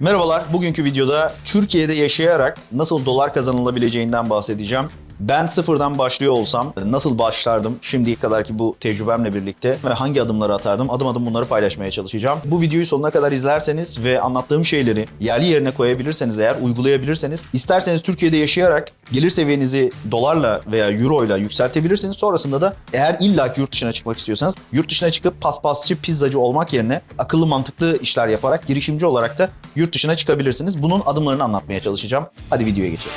Merhabalar, bugünkü videoda Türkiye'de yaşayarak nasıl dolar kazanılabileceğinden bahsedeceğim. Ben sıfırdan başlıyor olsam nasıl başlardım şimdiye kadarki bu tecrübemle birlikte ve hangi adımları atardım adım adım bunları paylaşmaya çalışacağım. Bu videoyu sonuna kadar izlerseniz ve anlattığım şeyleri yerli yerine koyabilirseniz eğer uygulayabilirseniz isterseniz Türkiye'de yaşayarak gelir seviyenizi dolarla veya euroyla yükseltebilirsiniz. Sonrasında da eğer illaki yurt dışına çıkmak istiyorsanız yurt dışına çıkıp paspasçı, pizzacı olmak yerine akıllı mantıklı işler yaparak girişimci olarak da yurt dışına çıkabilirsiniz. Bunun adımlarını anlatmaya çalışacağım. Hadi videoya geçelim.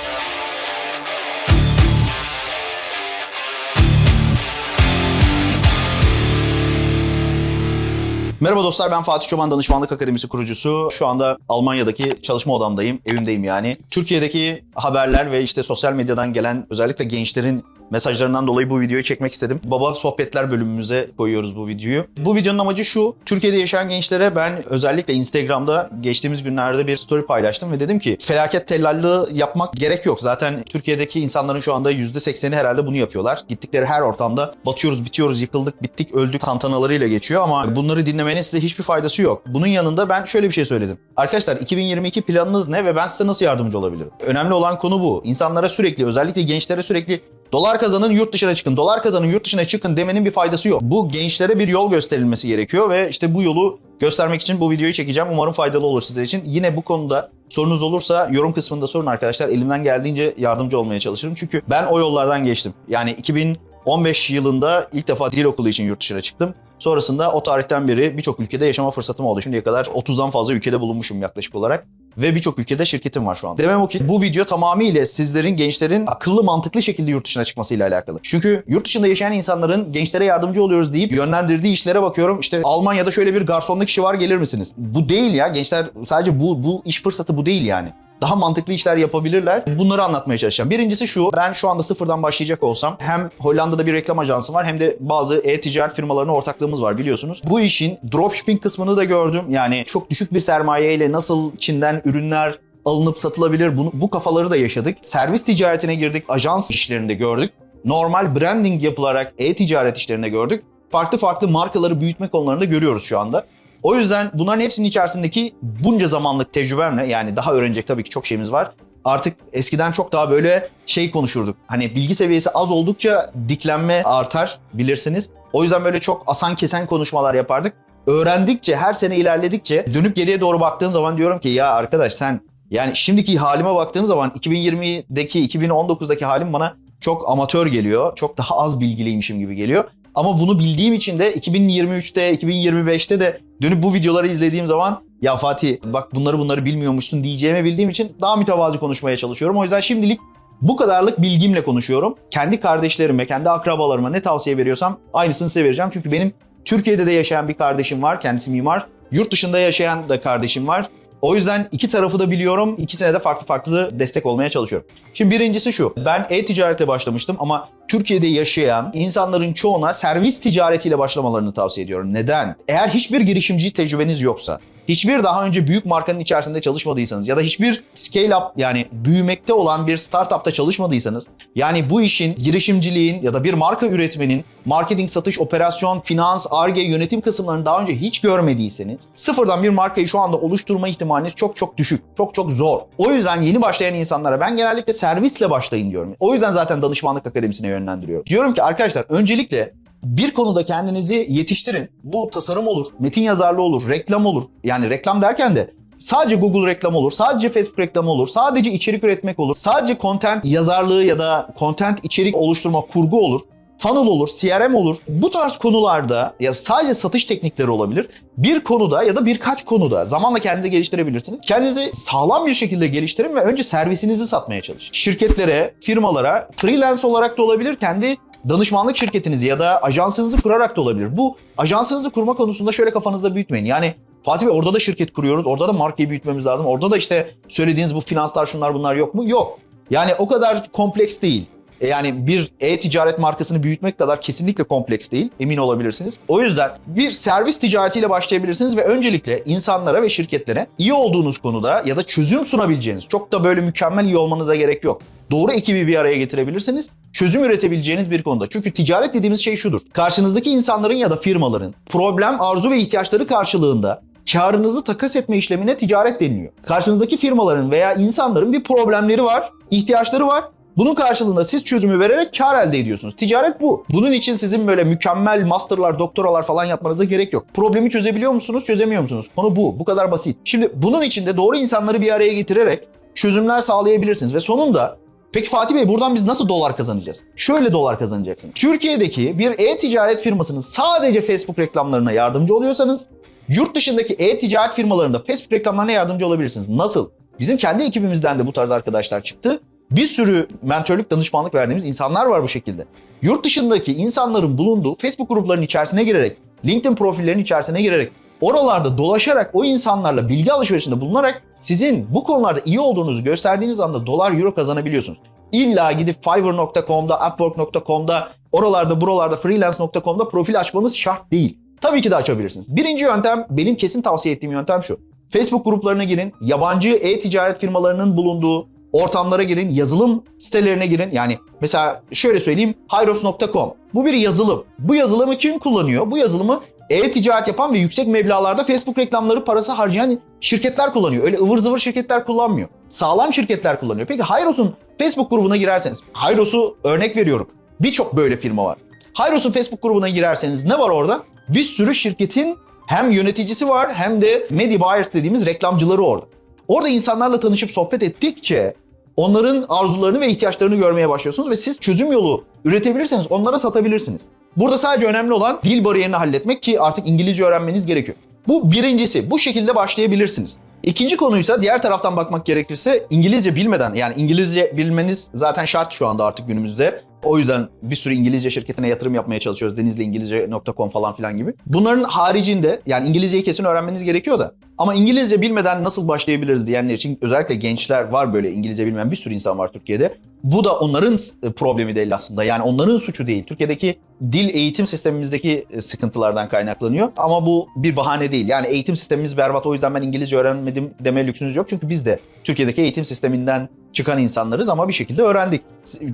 Merhaba dostlar ben Fatih Çoban Danışmanlık Akademisi kurucusu. Şu anda Almanya'daki çalışma odamdayım, evimdeyim yani. Türkiye'deki haberler ve işte sosyal medyadan gelen özellikle gençlerin mesajlarından dolayı bu videoyu çekmek istedim. Baba sohbetler bölümümüze koyuyoruz bu videoyu. Bu videonun amacı şu. Türkiye'de yaşayan gençlere ben özellikle Instagram'da geçtiğimiz günlerde bir story paylaştım ve dedim ki felaket tellallığı yapmak gerek yok. Zaten Türkiye'deki insanların şu anda %80'i herhalde bunu yapıyorlar. Gittikleri her ortamda batıyoruz, bitiyoruz, yıkıldık, bittik, öldük tantanalarıyla geçiyor ama bunları dinlemenin size hiçbir faydası yok. Bunun yanında ben şöyle bir şey söyledim. Arkadaşlar 2022 planınız ne ve ben size nasıl yardımcı olabilirim? Önemli olan konu bu. İnsanlara sürekli özellikle gençlere sürekli Dolar kazanın yurt dışına çıkın, dolar kazanın yurt dışına çıkın demenin bir faydası yok. Bu gençlere bir yol gösterilmesi gerekiyor ve işte bu yolu göstermek için bu videoyu çekeceğim. Umarım faydalı olur sizler için. Yine bu konuda sorunuz olursa yorum kısmında sorun arkadaşlar. Elimden geldiğince yardımcı olmaya çalışırım. Çünkü ben o yollardan geçtim. Yani 2015 yılında ilk defa dil okulu için yurt dışına çıktım. Sonrasında o tarihten beri birçok ülkede yaşama fırsatım oldu. Şimdiye kadar 30'dan fazla ülkede bulunmuşum yaklaşık olarak ve birçok ülkede şirketim var şu an. Demem o ki bu video tamamıyla sizlerin, gençlerin akıllı, mantıklı şekilde yurt dışına çıkmasıyla alakalı. Çünkü yurt dışında yaşayan insanların gençlere yardımcı oluyoruz deyip yönlendirdiği işlere bakıyorum. İşte Almanya'da şöyle bir garsonluk işi var gelir misiniz? Bu değil ya. Gençler sadece bu bu iş fırsatı bu değil yani daha mantıklı işler yapabilirler. Bunları anlatmaya çalışacağım. Birincisi şu, ben şu anda sıfırdan başlayacak olsam hem Hollanda'da bir reklam ajansı var hem de bazı e-ticaret firmalarına ortaklığımız var biliyorsunuz. Bu işin dropshipping kısmını da gördüm. Yani çok düşük bir sermayeyle nasıl Çin'den ürünler alınıp satılabilir bunu, bu kafaları da yaşadık. Servis ticaretine girdik, ajans işlerinde gördük. Normal branding yapılarak e-ticaret işlerinde gördük. Farklı farklı markaları büyütme konularında görüyoruz şu anda. O yüzden bunların hepsinin içerisindeki bunca zamanlık tecrübemle yani daha öğrenecek tabii ki çok şeyimiz var. Artık eskiden çok daha böyle şey konuşurduk. Hani bilgi seviyesi az oldukça diklenme artar bilirsiniz. O yüzden böyle çok asan kesen konuşmalar yapardık. Öğrendikçe, her sene ilerledikçe dönüp geriye doğru baktığım zaman diyorum ki ya arkadaş sen yani şimdiki halime baktığım zaman 2020'deki, 2019'daki halim bana çok amatör geliyor. Çok daha az bilgiliymişim gibi geliyor. Ama bunu bildiğim için de 2023'te, 2025'te de dönüp bu videoları izlediğim zaman ya Fatih bak bunları bunları bilmiyormuşsun diyeceğimi bildiğim için daha mütevazi konuşmaya çalışıyorum. O yüzden şimdilik bu kadarlık bilgimle konuşuyorum. Kendi kardeşlerime, kendi akrabalarıma ne tavsiye veriyorsam aynısını size vereceğim. Çünkü benim Türkiye'de de yaşayan bir kardeşim var. Kendisi mimar. Yurt dışında yaşayan da kardeşim var. O yüzden iki tarafı da biliyorum. İkisine de farklı farklı destek olmaya çalışıyorum. Şimdi birincisi şu. Ben e-ticarete başlamıştım ama Türkiye'de yaşayan insanların çoğuna servis ticaretiyle başlamalarını tavsiye ediyorum. Neden? Eğer hiçbir girişimci tecrübeniz yoksa, hiçbir daha önce büyük markanın içerisinde çalışmadıysanız ya da hiçbir scale up yani büyümekte olan bir startupta çalışmadıysanız yani bu işin girişimciliğin ya da bir marka üretmenin marketing, satış, operasyon, finans, ARGE, yönetim kısımlarını daha önce hiç görmediyseniz sıfırdan bir markayı şu anda oluşturma ihtimaliniz çok çok düşük. Çok çok zor. O yüzden yeni başlayan insanlara ben genellikle servisle başlayın diyorum. O yüzden zaten danışmanlık akademisine yönlendiriyorum. Diyorum ki arkadaşlar öncelikle bir konuda kendinizi yetiştirin. Bu tasarım olur, metin yazarlığı olur, reklam olur. Yani reklam derken de sadece Google reklam olur, sadece Facebook reklamı olur, sadece içerik üretmek olur, sadece content yazarlığı ya da content içerik oluşturma, kurgu olur. Funnel olur, CRM olur. Bu tarz konularda ya sadece satış teknikleri olabilir. Bir konuda ya da birkaç konuda zamanla kendinizi geliştirebilirsiniz. Kendinizi sağlam bir şekilde geliştirin ve önce servisinizi satmaya çalışın. Şirketlere, firmalara freelance olarak da olabilir. Kendi danışmanlık şirketinizi ya da ajansınızı kurarak da olabilir. Bu ajansınızı kurma konusunda şöyle kafanızda büyütmeyin. Yani Fatih Bey orada da şirket kuruyoruz. Orada da markayı büyütmemiz lazım. Orada da işte söylediğiniz bu finanslar şunlar bunlar yok mu? Yok. Yani o kadar kompleks değil. E Yani bir e-ticaret markasını büyütmek kadar kesinlikle kompleks değil. Emin olabilirsiniz. O yüzden bir servis ticaretiyle başlayabilirsiniz ve öncelikle insanlara ve şirketlere iyi olduğunuz konuda ya da çözüm sunabileceğiniz, çok da böyle mükemmel iyi olmanıza gerek yok. Doğru ekibi bir araya getirebilirsiniz. Çözüm üretebileceğiniz bir konuda. Çünkü ticaret dediğimiz şey şudur. Karşınızdaki insanların ya da firmaların problem, arzu ve ihtiyaçları karşılığında karınızı takas etme işlemine ticaret deniliyor. Karşınızdaki firmaların veya insanların bir problemleri var, ihtiyaçları var. Bunun karşılığında siz çözümü vererek kar elde ediyorsunuz. Ticaret bu. Bunun için sizin böyle mükemmel masterlar, doktoralar falan yapmanıza gerek yok. Problemi çözebiliyor musunuz, çözemiyor musunuz? Konu bu. Bu kadar basit. Şimdi bunun için de doğru insanları bir araya getirerek çözümler sağlayabilirsiniz ve sonunda Peki Fatih Bey buradan biz nasıl dolar kazanacağız? Şöyle dolar kazanacaksınız. Türkiye'deki bir e-ticaret firmasının sadece Facebook reklamlarına yardımcı oluyorsanız yurt dışındaki e-ticaret firmalarında Facebook reklamlarına yardımcı olabilirsiniz. Nasıl? Bizim kendi ekibimizden de bu tarz arkadaşlar çıktı. Bir sürü mentörlük danışmanlık verdiğimiz insanlar var bu şekilde. Yurt dışındaki insanların bulunduğu Facebook gruplarının içerisine girerek, LinkedIn profillerinin içerisine girerek, oralarda dolaşarak o insanlarla bilgi alışverişinde bulunarak sizin bu konularda iyi olduğunuzu gösterdiğiniz anda dolar euro kazanabiliyorsunuz. İlla gidip fiverr.com'da, upwork.com'da, oralarda buralarda freelance.com'da profil açmanız şart değil. Tabii ki de açabilirsiniz. Birinci yöntem, benim kesin tavsiye ettiğim yöntem şu. Facebook gruplarına girin, yabancı e-ticaret firmalarının bulunduğu ortamlara girin, yazılım sitelerine girin. Yani mesela şöyle söyleyeyim, hyros.com. Bu bir yazılım. Bu yazılımı kim kullanıyor? Bu yazılımı e-ticaret yapan ve yüksek meblağlarda Facebook reklamları parası harcayan şirketler kullanıyor. Öyle ıvır zıvır şirketler kullanmıyor. Sağlam şirketler kullanıyor. Peki Hayros'un Facebook grubuna girerseniz, Hayros'u örnek veriyorum. Birçok böyle firma var. Hayros'un Facebook grubuna girerseniz ne var orada? Bir sürü şirketin hem yöneticisi var hem de media buyers dediğimiz reklamcıları orada. Orada insanlarla tanışıp sohbet ettikçe onların arzularını ve ihtiyaçlarını görmeye başlıyorsunuz ve siz çözüm yolu üretebilirseniz onlara satabilirsiniz. Burada sadece önemli olan dil bariyerini halletmek ki artık İngilizce öğrenmeniz gerekiyor. Bu birincisi. Bu şekilde başlayabilirsiniz. İkinci konuysa diğer taraftan bakmak gerekirse İngilizce bilmeden yani İngilizce bilmeniz zaten şart şu anda artık günümüzde. O yüzden bir sürü İngilizce şirketine yatırım yapmaya çalışıyoruz. Denizliingilizce.com falan filan gibi. Bunların haricinde yani İngilizceyi kesin öğrenmeniz gerekiyor da. Ama İngilizce bilmeden nasıl başlayabiliriz diyenler için özellikle gençler var böyle İngilizce bilmeyen bir sürü insan var Türkiye'de. Bu da onların problemi değil aslında. Yani onların suçu değil. Türkiye'deki dil eğitim sistemimizdeki e, sıkıntılardan kaynaklanıyor. Ama bu bir bahane değil. Yani eğitim sistemimiz berbat o yüzden ben İngilizce öğrenmedim deme lüksünüz yok. Çünkü biz de Türkiye'deki eğitim sisteminden çıkan insanlarız ama bir şekilde öğrendik.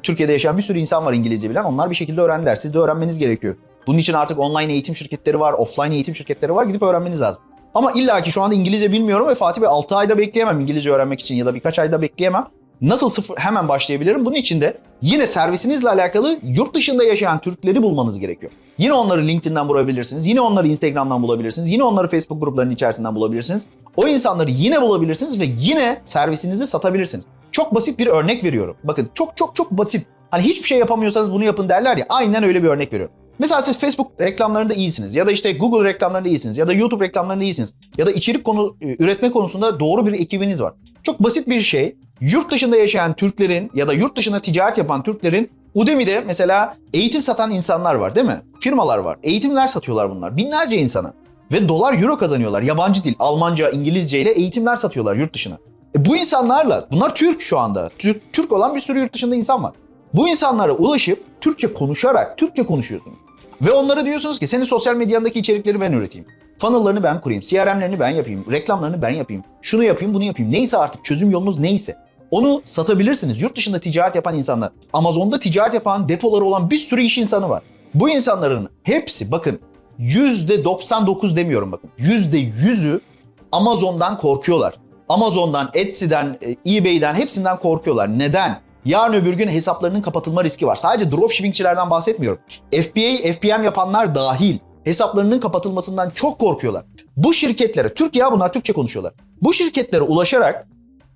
Türkiye'de yaşayan bir sürü insan var İngilizce bilen. Onlar bir şekilde öğrendiler. Siz de öğrenmeniz gerekiyor. Bunun için artık online eğitim şirketleri var, offline eğitim şirketleri var. Gidip öğrenmeniz lazım. Ama illaki şu anda İngilizce bilmiyorum ve Fatih Bey 6 ayda bekleyemem İngilizce öğrenmek için ya da birkaç ayda bekleyemem. Nasıl sıfır hemen başlayabilirim? Bunun için de yine servisinizle alakalı yurt dışında yaşayan Türkleri bulmanız gerekiyor. Yine onları LinkedIn'den bulabilirsiniz. Yine onları Instagram'dan bulabilirsiniz. Yine onları Facebook gruplarının içerisinden bulabilirsiniz. O insanları yine bulabilirsiniz ve yine servisinizi satabilirsiniz. Çok basit bir örnek veriyorum. Bakın çok çok çok basit. Hani hiçbir şey yapamıyorsanız bunu yapın derler ya. Aynen öyle bir örnek veriyorum. Mesela siz Facebook reklamlarında iyisiniz ya da işte Google reklamlarında iyisiniz ya da YouTube reklamlarında iyisiniz ya da içerik konu e, üretme konusunda doğru bir ekibiniz var. Çok basit bir şey. Yurt dışında yaşayan Türklerin ya da yurt dışında ticaret yapan Türklerin Udemy'de mesela eğitim satan insanlar var değil mi? Firmalar var. Eğitimler satıyorlar bunlar. Binlerce insana. Ve dolar euro kazanıyorlar. Yabancı dil, Almanca, İngilizce ile eğitimler satıyorlar yurt dışına. E bu insanlarla, bunlar Türk şu anda. Türk, Türk olan bir sürü yurt dışında insan var. Bu insanlara ulaşıp Türkçe konuşarak, Türkçe konuşuyorsunuz. Ve onlara diyorsunuz ki senin sosyal medyandaki içerikleri ben üreteyim. Funnel'larını ben kurayım, CRM'lerini ben yapayım, reklamlarını ben yapayım. Şunu yapayım, bunu yapayım. Neyse artık çözüm yolunuz neyse. Onu satabilirsiniz. Yurt dışında ticaret yapan insanlar. Amazon'da ticaret yapan depoları olan bir sürü iş insanı var. Bu insanların hepsi bakın %99 demiyorum bakın. %100'ü Amazon'dan korkuyorlar. Amazon'dan, Etsy'den, e, eBay'den hepsinden korkuyorlar. Neden? Yarın öbür gün hesaplarının kapatılma riski var. Sadece dropshippingçilerden bahsetmiyorum. FBA, FBM yapanlar dahil hesaplarının kapatılmasından çok korkuyorlar. Bu şirketlere, Türkiye bunlar Türkçe konuşuyorlar. Bu şirketlere ulaşarak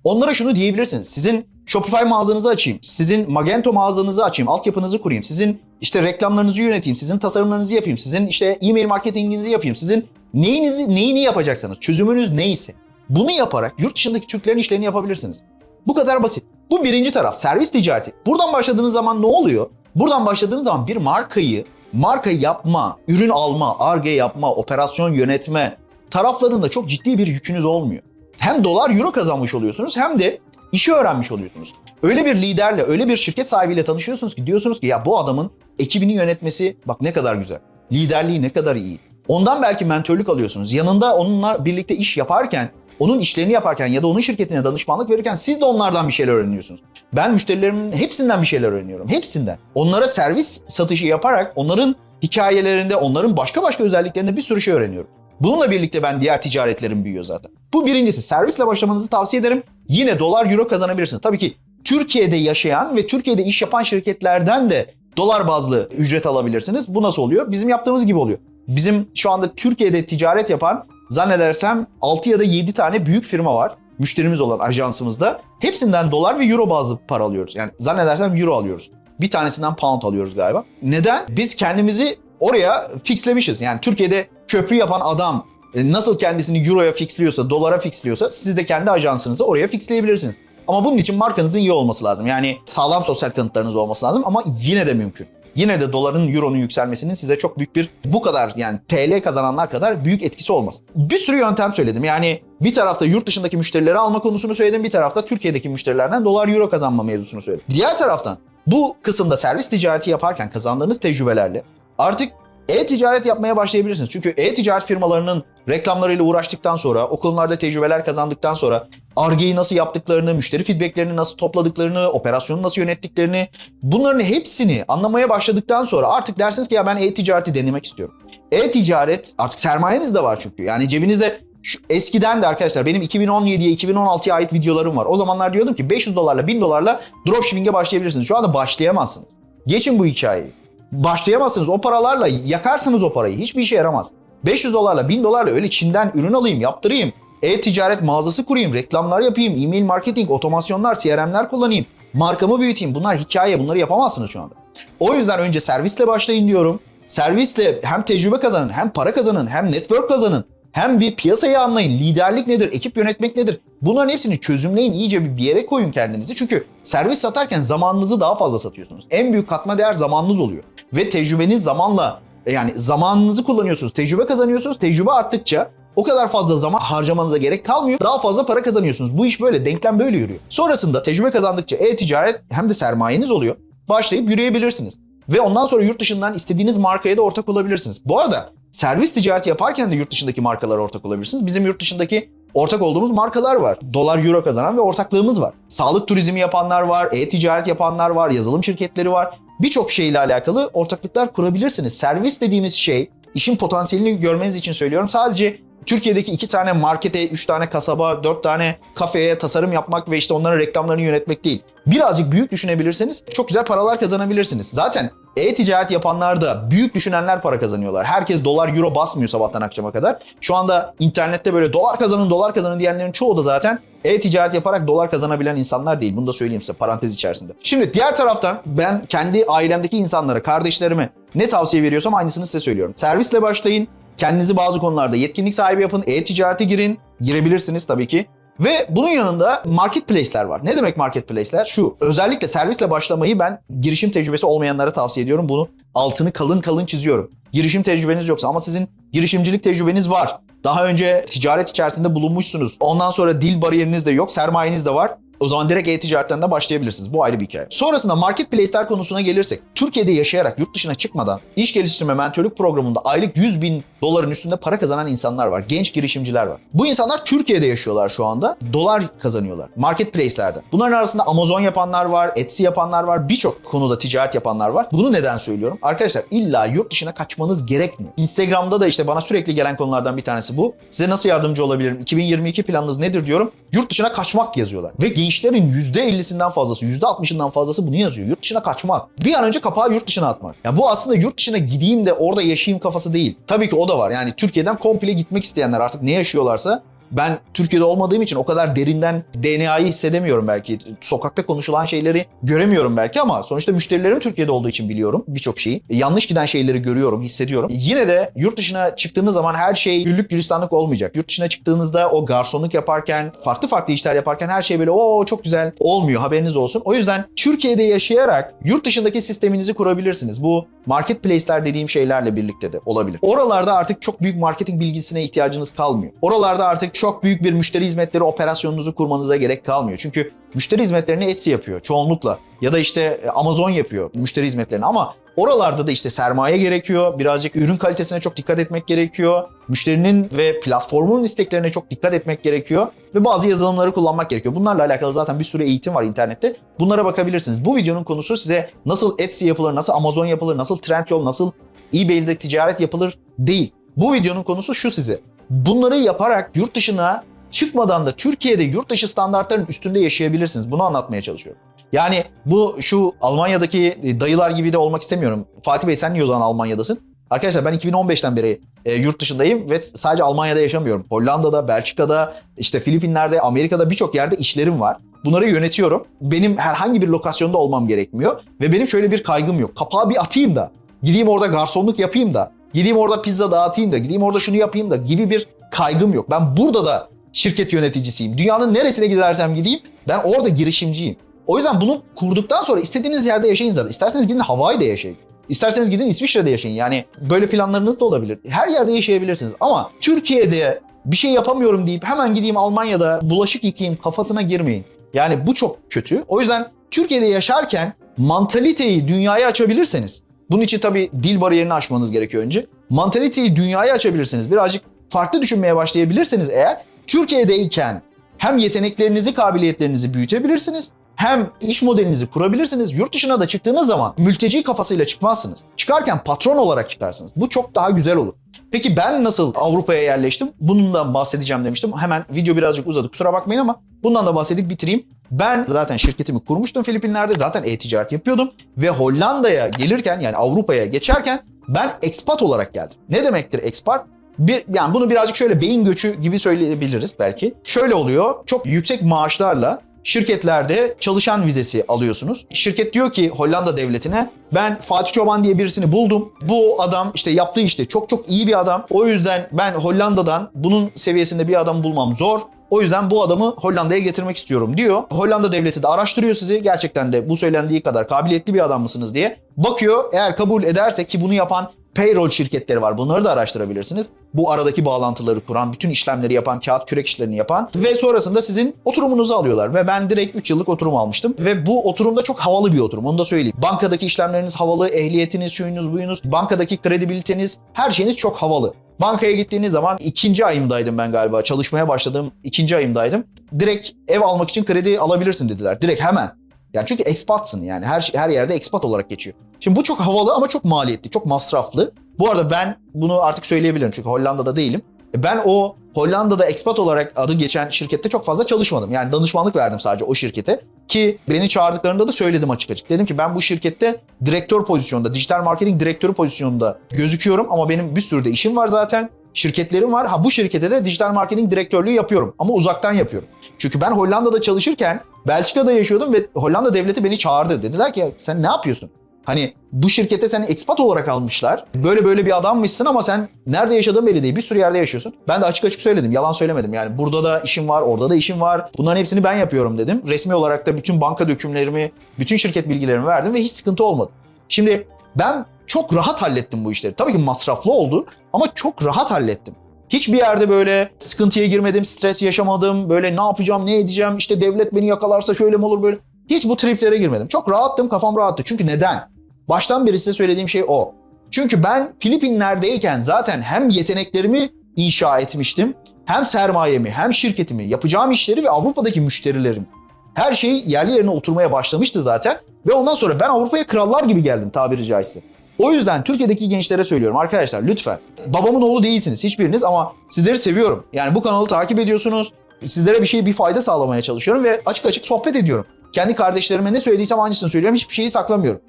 onlara şunu diyebilirsiniz. Sizin Shopify mağazanızı açayım, sizin Magento mağazanızı açayım, altyapınızı kurayım, sizin işte reklamlarınızı yöneteyim, sizin tasarımlarınızı yapayım, sizin işte e-mail marketinginizi yapayım, sizin neyinizi, neyini yapacaksanız, çözümünüz neyse. Bunu yaparak yurt dışındaki Türklerin işlerini yapabilirsiniz. Bu kadar basit. Bu birinci taraf servis ticareti. Buradan başladığınız zaman ne oluyor? Buradan başladığınız zaman bir markayı, marka yapma, ürün alma, arge yapma, operasyon yönetme taraflarında çok ciddi bir yükünüz olmuyor. Hem dolar euro kazanmış oluyorsunuz hem de işi öğrenmiş oluyorsunuz. Öyle bir liderle, öyle bir şirket sahibiyle tanışıyorsunuz ki diyorsunuz ki ya bu adamın ekibini yönetmesi bak ne kadar güzel. Liderliği ne kadar iyi. Ondan belki mentörlük alıyorsunuz. Yanında onunla birlikte iş yaparken onun işlerini yaparken ya da onun şirketine danışmanlık verirken siz de onlardan bir şeyler öğreniyorsunuz. Ben müşterilerimin hepsinden bir şeyler öğreniyorum. Hepsinden. Onlara servis satışı yaparak onların hikayelerinde, onların başka başka özelliklerinde bir sürü şey öğreniyorum. Bununla birlikte ben diğer ticaretlerim büyüyor zaten. Bu birincisi. Servisle başlamanızı tavsiye ederim. Yine dolar euro kazanabilirsiniz. Tabii ki Türkiye'de yaşayan ve Türkiye'de iş yapan şirketlerden de dolar bazlı ücret alabilirsiniz. Bu nasıl oluyor? Bizim yaptığımız gibi oluyor. Bizim şu anda Türkiye'de ticaret yapan zannedersem 6 ya da 7 tane büyük firma var. Müşterimiz olan ajansımızda. Hepsinden dolar ve euro bazlı para alıyoruz. Yani zannedersem euro alıyoruz. Bir tanesinden pound alıyoruz galiba. Neden? Biz kendimizi oraya fixlemişiz. Yani Türkiye'de köprü yapan adam e, nasıl kendisini euroya fixliyorsa, dolara fixliyorsa siz de kendi ajansınızı oraya fixleyebilirsiniz. Ama bunun için markanızın iyi olması lazım. Yani sağlam sosyal kanıtlarınız olması lazım ama yine de mümkün. Yine de doların, euronun yükselmesinin size çok büyük bir bu kadar yani TL kazananlar kadar büyük etkisi olmaz. Bir sürü yöntem söyledim. Yani bir tarafta yurt dışındaki müşterileri alma konusunu söyledim. Bir tarafta Türkiye'deki müşterilerden dolar euro kazanma mevzusunu söyledim. Diğer taraftan bu kısımda servis ticareti yaparken kazandığınız tecrübelerle artık e-ticaret yapmaya başlayabilirsiniz. Çünkü e-ticaret firmalarının reklamlarıyla uğraştıktan sonra, o konularda tecrübeler kazandıktan sonra Arge'yi nasıl yaptıklarını, müşteri feedbacklerini nasıl topladıklarını, operasyonu nasıl yönettiklerini bunların hepsini anlamaya başladıktan sonra artık dersiniz ki ya ben e-ticareti denemek istiyorum. E-ticaret artık sermayeniz de var çünkü. Yani cebinizde şu, eskiden de arkadaşlar benim 2017'ye 2016'ya ait videolarım var. O zamanlar diyordum ki 500 dolarla 1000 dolarla dropshipping'e başlayabilirsiniz. Şu anda başlayamazsınız. Geçin bu hikayeyi. Başlayamazsınız. O paralarla yakarsınız o parayı. Hiçbir işe yaramaz. 500 dolarla 1000 dolarla öyle Çin'den ürün alayım, yaptırayım. E-ticaret mağazası kurayım, reklamlar yapayım, e-mail marketing, otomasyonlar, CRM'ler kullanayım. Markamı büyüteyim. Bunlar hikaye. Bunları yapamazsınız şu anda. O yüzden önce servisle başlayın diyorum. Servisle hem tecrübe kazanın, hem para kazanın, hem network kazanın. Hem bir piyasayı anlayın. Liderlik nedir? Ekip yönetmek nedir? Bunların hepsini çözümleyin. iyice bir yere koyun kendinizi. Çünkü servis satarken zamanınızı daha fazla satıyorsunuz. En büyük katma değer zamanınız oluyor. Ve tecrübeniz zamanla yani zamanınızı kullanıyorsunuz. Tecrübe kazanıyorsunuz. Tecrübe arttıkça o kadar fazla zaman harcamanıza gerek kalmıyor. Daha fazla para kazanıyorsunuz. Bu iş böyle. Denklem böyle yürüyor. Sonrasında tecrübe kazandıkça e-ticaret hem de sermayeniz oluyor. Başlayıp yürüyebilirsiniz. Ve ondan sonra yurt dışından istediğiniz markaya da ortak olabilirsiniz. Bu arada servis ticareti yaparken de yurt dışındaki markalara ortak olabilirsiniz. Bizim yurt dışındaki ortak olduğumuz markalar var. Dolar, euro kazanan ve ortaklığımız var. Sağlık turizmi yapanlar var, e-ticaret yapanlar var, yazılım şirketleri var. Birçok şeyle alakalı ortaklıklar kurabilirsiniz. Servis dediğimiz şey, işin potansiyelini görmeniz için söylüyorum. Sadece Türkiye'deki iki tane markete, üç tane kasaba, dört tane kafeye tasarım yapmak ve işte onların reklamlarını yönetmek değil. Birazcık büyük düşünebilirseniz çok güzel paralar kazanabilirsiniz. Zaten e-ticaret yapanlar da büyük düşünenler para kazanıyorlar. Herkes dolar euro basmıyor sabahtan akşama kadar. Şu anda internette böyle dolar kazanın dolar kazanın diyenlerin çoğu da zaten e-ticaret yaparak dolar kazanabilen insanlar değil. Bunu da söyleyeyim size parantez içerisinde. Şimdi diğer taraftan ben kendi ailemdeki insanlara, kardeşlerime ne tavsiye veriyorsam aynısını size söylüyorum. Servisle başlayın. Kendinizi bazı konularda yetkinlik sahibi yapın. E-ticarete girin. Girebilirsiniz tabii ki. Ve bunun yanında marketplace'ler var. Ne demek marketplace'ler? Şu, özellikle servisle başlamayı ben girişim tecrübesi olmayanlara tavsiye ediyorum. Bunu altını kalın kalın çiziyorum. Girişim tecrübeniz yoksa ama sizin girişimcilik tecrübeniz var. Daha önce ticaret içerisinde bulunmuşsunuz. Ondan sonra dil bariyeriniz de yok, sermayeniz de var. O zaman direkt e-ticaretten de başlayabilirsiniz. Bu ayrı bir hikaye. Sonrasında marketplace'ler konusuna gelirsek. Türkiye'de yaşayarak yurt dışına çıkmadan iş geliştirme mentörlük programında aylık 100 bin doların üstünde para kazanan insanlar var. Genç girişimciler var. Bu insanlar Türkiye'de yaşıyorlar şu anda. Dolar kazanıyorlar. Marketplace'lerden. Bunların arasında Amazon yapanlar var, Etsy yapanlar var. Birçok konuda ticaret yapanlar var. Bunu neden söylüyorum? Arkadaşlar illa yurt dışına kaçmanız gerekmiyor. Instagram'da da işte bana sürekli gelen konulardan bir tanesi bu. Size nasıl yardımcı olabilirim? 2022 planınız nedir diyorum. Yurt dışına kaçmak yazıyorlar. Ve gençlerin %50'sinden fazlası, %60'ından fazlası bunu yazıyor. Yurt dışına kaçmak. Bir an önce kapağı yurt dışına atmak. Ya bu aslında yurt dışına gideyim de orada yaşayayım kafası değil. Tabii ki o da var. Yani Türkiye'den komple gitmek isteyenler artık ne yaşıyorlarsa ben Türkiye'de olmadığım için o kadar derinden DNA'yı hissedemiyorum belki. Sokakta konuşulan şeyleri göremiyorum belki ama sonuçta müşterilerim Türkiye'de olduğu için biliyorum birçok şeyi. Yanlış giden şeyleri görüyorum, hissediyorum. Yine de yurt dışına çıktığınız zaman her şey güllük gülistanlık olmayacak. Yurt dışına çıktığınızda o garsonluk yaparken, farklı farklı işler yaparken her şey böyle o çok güzel olmuyor haberiniz olsun. O yüzden Türkiye'de yaşayarak yurt dışındaki sisteminizi kurabilirsiniz. Bu marketplace'ler dediğim şeylerle birlikte de olabilir. Oralarda artık çok büyük marketing bilgisine ihtiyacınız kalmıyor. Oralarda artık çok büyük bir müşteri hizmetleri operasyonunuzu kurmanıza gerek kalmıyor. Çünkü müşteri hizmetlerini Etsy yapıyor çoğunlukla. Ya da işte Amazon yapıyor müşteri hizmetlerini ama oralarda da işte sermaye gerekiyor. Birazcık ürün kalitesine çok dikkat etmek gerekiyor. Müşterinin ve platformun isteklerine çok dikkat etmek gerekiyor. Ve bazı yazılımları kullanmak gerekiyor. Bunlarla alakalı zaten bir sürü eğitim var internette. Bunlara bakabilirsiniz. Bu videonun konusu size nasıl Etsy yapılır, nasıl Amazon yapılır, nasıl Trendyol, nasıl eBay'de ticaret yapılır değil. Bu videonun konusu şu size. Bunları yaparak yurt dışına çıkmadan da Türkiye'de yurt dışı standartların üstünde yaşayabilirsiniz. Bunu anlatmaya çalışıyorum. Yani bu şu Almanya'daki dayılar gibi de olmak istemiyorum. Fatih Bey sen niye o zaman Almanya'dasın? Arkadaşlar ben 2015'ten beri e, yurt dışındayım ve sadece Almanya'da yaşamıyorum. Hollanda'da, Belçika'da, işte Filipinler'de, Amerika'da birçok yerde işlerim var. Bunları yönetiyorum. Benim herhangi bir lokasyonda olmam gerekmiyor. Ve benim şöyle bir kaygım yok. Kapağı bir atayım da, gideyim orada garsonluk yapayım da, gideyim orada pizza dağıtayım da, gideyim orada şunu yapayım da gibi bir kaygım yok. Ben burada da şirket yöneticisiyim. Dünyanın neresine gidersem gideyim ben orada girişimciyim. O yüzden bunu kurduktan sonra istediğiniz yerde yaşayın zaten. İsterseniz gidin Hawaii'de yaşayın. İsterseniz gidin İsviçre'de yaşayın. Yani böyle planlarınız da olabilir. Her yerde yaşayabilirsiniz. Ama Türkiye'de bir şey yapamıyorum deyip hemen gideyim Almanya'da bulaşık yıkayayım kafasına girmeyin. Yani bu çok kötü. O yüzden Türkiye'de yaşarken mantaliteyi dünyaya açabilirseniz, bunun için tabii dil bariyerini aşmanız gerekiyor önce. Mantaliteyi dünyaya açabilirsiniz. Birazcık farklı düşünmeye başlayabilirseniz eğer Türkiye'deyken hem yeteneklerinizi, kabiliyetlerinizi büyütebilirsiniz hem iş modelinizi kurabilirsiniz. Yurt dışına da çıktığınız zaman mülteci kafasıyla çıkmazsınız. Çıkarken patron olarak çıkarsınız. Bu çok daha güzel olur. Peki ben nasıl Avrupa'ya yerleştim? Bundan bahsedeceğim demiştim. Hemen video birazcık uzadı kusura bakmayın ama bundan da bahsedip bitireyim. Ben zaten şirketimi kurmuştum Filipinler'de. Zaten e-ticaret yapıyordum. Ve Hollanda'ya gelirken yani Avrupa'ya geçerken ben expat olarak geldim. Ne demektir expat? Bir, yani bunu birazcık şöyle beyin göçü gibi söyleyebiliriz belki. Şöyle oluyor. Çok yüksek maaşlarla şirketlerde çalışan vizesi alıyorsunuz. Şirket diyor ki Hollanda devletine ben Fatih Çoban diye birisini buldum. Bu adam işte yaptığı işte çok çok iyi bir adam. O yüzden ben Hollanda'dan bunun seviyesinde bir adam bulmam zor. O yüzden bu adamı Hollanda'ya getirmek istiyorum diyor. Hollanda devleti de araştırıyor sizi. Gerçekten de bu söylendiği kadar kabiliyetli bir adam mısınız diye. Bakıyor eğer kabul ederse ki bunu yapan payroll şirketleri var. Bunları da araştırabilirsiniz. Bu aradaki bağlantıları kuran, bütün işlemleri yapan, kağıt kürek işlerini yapan ve sonrasında sizin oturumunuzu alıyorlar. Ve ben direkt 3 yıllık oturum almıştım. Ve bu oturumda çok havalı bir oturum. Onu da söyleyeyim. Bankadaki işlemleriniz havalı, ehliyetiniz, şuyunuz, buyunuz, bankadaki kredibiliteniz, her şeyiniz çok havalı. Bankaya gittiğiniz zaman ikinci ayımdaydım ben galiba. Çalışmaya başladığım ikinci ayımdaydım. Direkt ev almak için kredi alabilirsin dediler. Direkt hemen. Yani çünkü expatsın yani her her yerde expat olarak geçiyor. Şimdi bu çok havalı ama çok maliyetli, çok masraflı. Bu arada ben bunu artık söyleyebilirim çünkü Hollanda'da değilim. E, Ben o Hollanda'da expat olarak adı geçen şirkette çok fazla çalışmadım. Yani danışmanlık verdim sadece o şirkete. Ki beni çağırdıklarında da söyledim açık açık. Dedim ki ben bu şirkette direktör pozisyonunda, dijital marketing direktörü pozisyonunda gözüküyorum ama benim bir sürü de işim var zaten. Şirketlerim var. Ha bu şirkete de dijital marketing direktörlüğü yapıyorum ama uzaktan yapıyorum. Çünkü ben Hollanda'da çalışırken Belçika'da yaşıyordum ve Hollanda devleti beni çağırdı. Dediler ki sen ne yapıyorsun? Hani bu şirkete seni expat olarak almışlar. Böyle böyle bir adammışsın ama sen nerede yaşadığın belli değil. Bir sürü yerde yaşıyorsun. Ben de açık açık söyledim. Yalan söylemedim. Yani burada da işim var, orada da işim var. Bunların hepsini ben yapıyorum dedim. Resmi olarak da bütün banka dökümlerimi, bütün şirket bilgilerimi verdim ve hiç sıkıntı olmadı. Şimdi ben çok rahat hallettim bu işleri. Tabii ki masraflı oldu ama çok rahat hallettim. Hiçbir yerde böyle sıkıntıya girmedim, stres yaşamadım. Böyle ne yapacağım, ne edeceğim, işte devlet beni yakalarsa şöyle mi olur böyle. Hiç bu triplere girmedim. Çok rahattım, kafam rahattı. Çünkü neden? Baştan beri size söylediğim şey o. Çünkü ben Filipinler'deyken zaten hem yeteneklerimi inşa etmiştim, hem sermayemi, hem şirketimi, yapacağım işleri ve Avrupa'daki müşterilerim. Her şey yerli yerine oturmaya başlamıştı zaten. Ve ondan sonra ben Avrupa'ya krallar gibi geldim tabiri caizse. O yüzden Türkiye'deki gençlere söylüyorum arkadaşlar lütfen. Babamın oğlu değilsiniz hiçbiriniz ama sizleri seviyorum. Yani bu kanalı takip ediyorsunuz. Sizlere bir şey bir fayda sağlamaya çalışıyorum ve açık açık sohbet ediyorum. Kendi kardeşlerime ne söylediysem aynısını söylüyorum. Hiçbir şeyi saklamıyorum.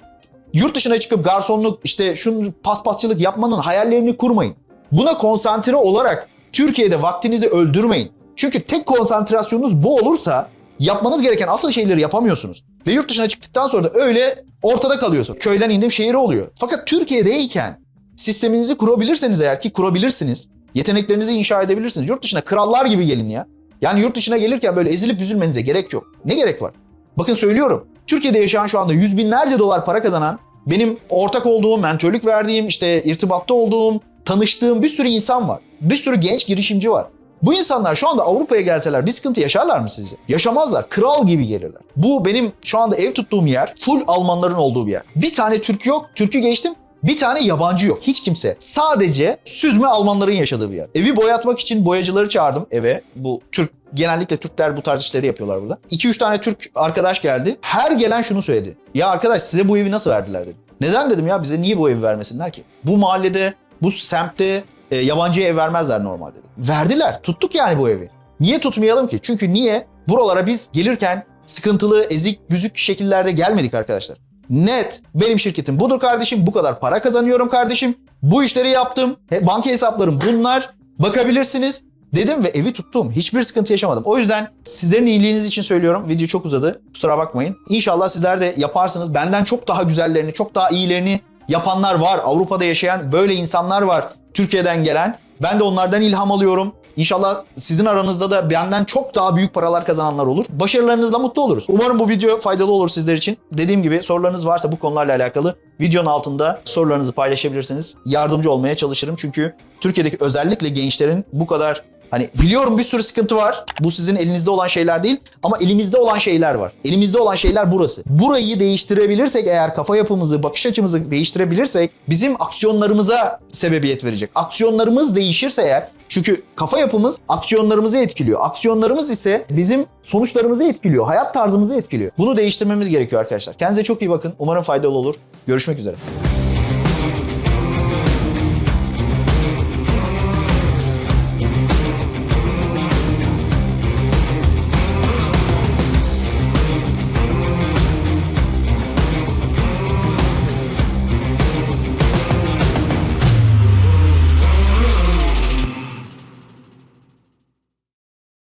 Yurt dışına çıkıp garsonluk işte şunu paspasçılık yapmanın hayallerini kurmayın. Buna konsantre olarak Türkiye'de vaktinizi öldürmeyin. Çünkü tek konsantrasyonunuz bu olursa yapmanız gereken asıl şeyleri yapamıyorsunuz. Ve yurt dışına çıktıktan sonra da öyle ortada kalıyorsun. Köyden indim şehir oluyor. Fakat Türkiye'deyken sisteminizi kurabilirseniz eğer ki kurabilirsiniz. Yeteneklerinizi inşa edebilirsiniz. Yurt dışına krallar gibi gelin ya. Yani yurt dışına gelirken böyle ezilip üzülmenize gerek yok. Ne gerek var? Bakın söylüyorum. Türkiye'de yaşayan şu anda yüz binlerce dolar para kazanan, benim ortak olduğum, mentörlük verdiğim, işte irtibatta olduğum, tanıştığım bir sürü insan var. Bir sürü genç girişimci var. Bu insanlar şu anda Avrupa'ya gelseler bir sıkıntı yaşarlar mı sizce? Yaşamazlar. Kral gibi gelirler. Bu benim şu anda ev tuttuğum yer full Almanların olduğu bir yer. Bir tane Türk yok. Türk'ü geçtim. Bir tane yabancı yok. Hiç kimse. Sadece süzme Almanların yaşadığı bir yer. Evi boyatmak için boyacıları çağırdım eve. Bu Türk Genellikle Türkler bu tarz işleri yapıyorlar burada. 2-3 tane Türk arkadaş geldi. Her gelen şunu söyledi. Ya arkadaş size bu evi nasıl verdiler dedi. Neden dedim ya bize niye bu evi vermesinler ki? Bu mahallede, bu semtte e, yabancıya ev vermezler normalde. Verdiler. Tuttuk yani bu evi. Niye tutmayalım ki? Çünkü niye? Buralara biz gelirken sıkıntılı, ezik, büzük şekillerde gelmedik arkadaşlar. Net benim şirketim budur kardeşim. Bu kadar para kazanıyorum kardeşim. Bu işleri yaptım. Banka hesaplarım bunlar. Bakabilirsiniz. Dedim ve evi tuttum. Hiçbir sıkıntı yaşamadım. O yüzden sizlerin iyiliğiniz için söylüyorum. Video çok uzadı. Kusura bakmayın. İnşallah sizler de yaparsınız. Benden çok daha güzellerini, çok daha iyilerini yapanlar var. Avrupa'da yaşayan böyle insanlar var. Türkiye'den gelen. Ben de onlardan ilham alıyorum. İnşallah sizin aranızda da benden çok daha büyük paralar kazananlar olur. Başarılarınızla mutlu oluruz. Umarım bu video faydalı olur sizler için. Dediğim gibi sorularınız varsa bu konularla alakalı videonun altında sorularınızı paylaşabilirsiniz. Yardımcı olmaya çalışırım çünkü Türkiye'deki özellikle gençlerin bu kadar Hani biliyorum bir sürü sıkıntı var. Bu sizin elinizde olan şeyler değil ama elimizde olan şeyler var. Elimizde olan şeyler burası. Burayı değiştirebilirsek eğer kafa yapımızı, bakış açımızı değiştirebilirsek bizim aksiyonlarımıza sebebiyet verecek. Aksiyonlarımız değişirse eğer çünkü kafa yapımız aksiyonlarımızı etkiliyor. Aksiyonlarımız ise bizim sonuçlarımızı etkiliyor. Hayat tarzımızı etkiliyor. Bunu değiştirmemiz gerekiyor arkadaşlar. Kendinize çok iyi bakın. Umarım faydalı olur. Görüşmek üzere.